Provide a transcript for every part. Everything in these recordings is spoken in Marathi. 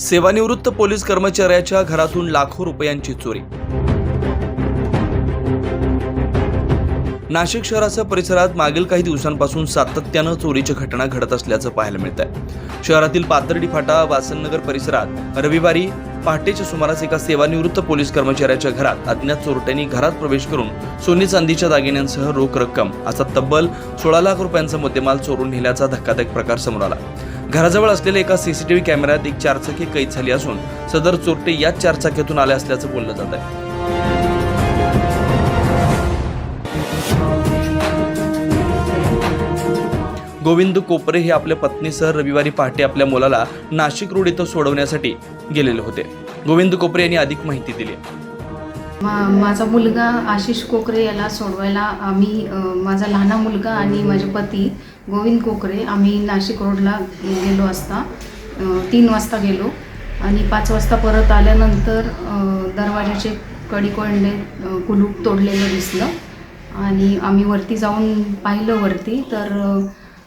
सेवानिवृत्त पोलीस कर्मचाऱ्याच्या घरातून लाखो रुपयांची चोरी. नाशिक शहरासह परिसरात मागील काही दिवसांपासून सातत्यानं चोरीच्या घटना घडत असल्याचं पाहायला मिळत आहे शहरातील पाथर्डी फाटा वासननगर परिसरात रविवारी पहाटेच्या सुमारास एका सेवानिवृत्त पोलीस कर्मचाऱ्याच्या घरात अज्ञात चोरट्यांनी घरात प्रवेश करून सोने चांदीच्या दागिन्यांसह रोख रक्कम असा तब्बल सोळा लाख रुपयांचा मुद्देमाल चोरून नेल्याचा धक्कादायक प्रकार समोर आला. घराजवळ असलेल्या एका सीसीटीव्ही कॅमेऱ्यात एक चारचाकी कैद झाली असून सदर चोरटे याच चारचाकीतून आले असल्याचं बोललं जात आहे. गोविंद कोपरे हे आपल्या पत्नीसह रविवारी पहाटे आपल्या मुलाला नाशिक रोड इथं सोडवण्यासाठी गेलेले होते. गोविंद कोपरे यांनी अधिक माहिती दिली. मा माझा मुलगा आशिष कोकरे याला सोडवायला आम्ही माझा लहाना मुलगा आणि माझे पती गोविंद कोकरे आम्ही नाशिक रोडला गेलो असता. तीन वाजता गेलो आणि पाच वाजता परत आल्यानंतर दरवाजाचे कडी कोंडे कुलूप तोडलेलं दिसलं. आणि आम्ही वरती जाऊन पाहिलं वरती तर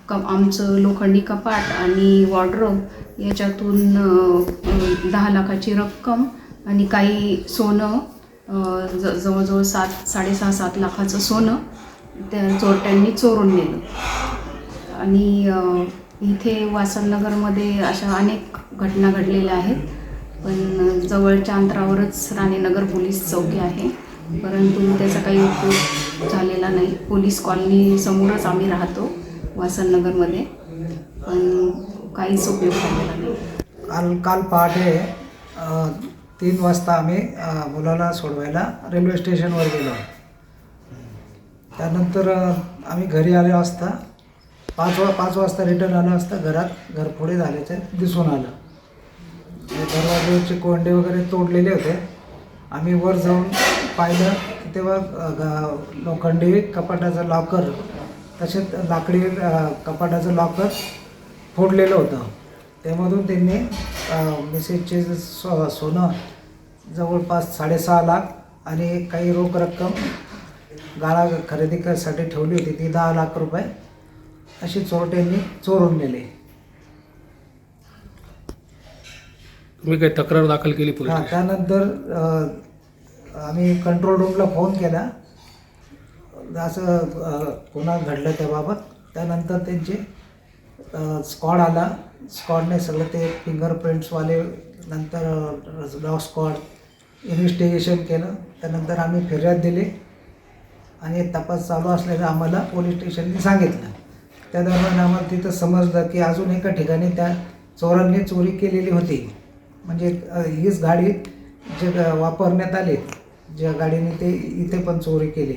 क आमचं लोखंडी कपाट आणि वॉर्ड्रोब याच्यातून दहा लाखाची रक्कम आणि काही सोनं ज जवळजवळ सात साडेसहा सात लाखाचं सोनं त्या चोरट्यांनी चोरून नेलं. आणि इथे वासननगरमध्ये अशा अनेक घटना घडलेल्या आहेत. पण जवळच्या अंतरावरच राणेनगर पोलीस चौकी आहे. परंतु त्याचा काही उपयोग झालेला नाही. पोलीस कॉलनी समोरच आम्ही राहतो वासननगरमध्ये. पण काहीच उपयोग झालेला नाही. काल काल पहाटे तीन वाजता आम्ही मुलाला सोडवायला रेल्वे स्टेशनवर गेलो. त्यानंतर आम्ही घरी आलो असता पाच वा पाच वाजता रिटर्न आलं असता घरात घर पुढे झाल्याचं दिसून आलं. दरवाजाचे दरवाजेचे कोंडे वगैरे तोडलेले होते. आम्ही वर जाऊन पाहिलं तेव्हा लोखंडी कपाटाचं लॉकर तसेच लाकडी कपाटाचं लॉकर फोडलेलं होतं. त्यामधून त्यांनी मेसेजचे मिसेसचे सो सोनं जवळपास साडेसहा लाख आणि काही रोख रक्कम गाळा खरेदी करण्यासाठी ठेवली होती. ती दहा लाख रुपये अशी चोरट्यांनी चोरून नेले. तुम्ही काही तक्रार दाखल केली पोलीस हा त्यानंतर अ, आम्ही कंट्रोल रूमला फोन केला. असं अ, गुन्हा घडलं त्याबाबत. त्यानंतर त्यांचे स्क्वॉड आला. स्क्वॉडने सगळं ते फिंगरप्रिंट्सवाले नंतर डॉग स्क्वॉड इन्व्हेस्टिगेशन केलं. त्यानंतर आम्ही फिर्याद दिली. आणि तपास चालू असल्याचं आम्हाला पोलीस स्टेशनने सांगितलं. त्या दरम्यान आम्हाला तिथं समजलं की अजून एका ठिकाणी त्या चोरांनी चोरी केलेली होती. म्हणजे हीच गाडी जे वापरण्यात आली ज्या गाडीने ते इथे पण चोरी केली.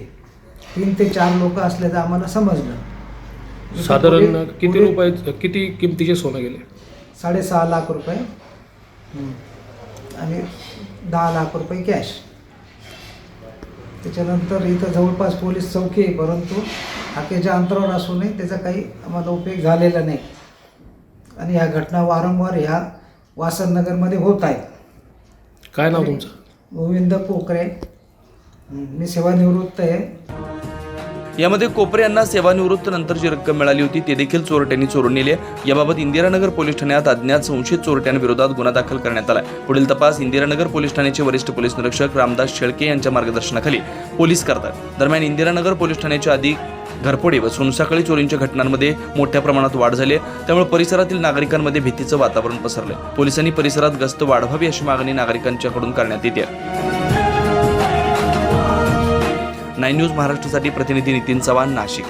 तीन ते चार लोक असल्याचं आम्हाला समजलं. साधारण किती रुपये किती किमतीचे सोनं गेले? साडेसहा लाख रुपये. आणि दहा लाख रुपये कॅश. त्याच्यानंतर इथं जवळपास पोलीस चौकी आहे परंतु हाकेच्या अंतरावर असूनही त्याचा काही आम्हाला उपयोग झालेला नाही. आणि ह्या घटना वारंवार ह्या वासननगरमध्ये होत आहेत काय नाव तुमचं? गोविंद हं, मी सेवानिवृत्त आहे. यामध्ये कोपरे यांना सेवानिवृत्त नंतरची रक्कम मिळाली होती. ते देखील चोरट्यांनी चोरून नेली. आहे. याबाबत इंदिरानगर पोलीस ठाण्यात अज्ञात संशयित चोरट्यांविरोधात गुन्हा दाखल करण्यात आला. पुढील तपास इंदिरानगर पोलीस ठाण्याचे वरिष्ठ पोलीस निरीक्षक रामदास शेळके यांच्या मार्गदर्शनाखाली पोलीस करतात. दरम्यान इंदिरानगर पोलीस ठाण्याच्या अधिक घरपोडे व सोनसाकळी चोरींच्या घटनांमध्ये मोठ्या प्रमाणात वाढ झाली. आहे. त्यामुळे परिसरातील नागरिकांमध्ये भीतीचं वातावरण पसरलं. पोलिसांनी परिसरात गस्त वाढवावी अशी मागणी नागरिकांच्याकडून करण्यात येते. नाईन न्यूज महाराष्ट्रासाठी प्रतिनिधी नितीन चव्हाण नाशिक.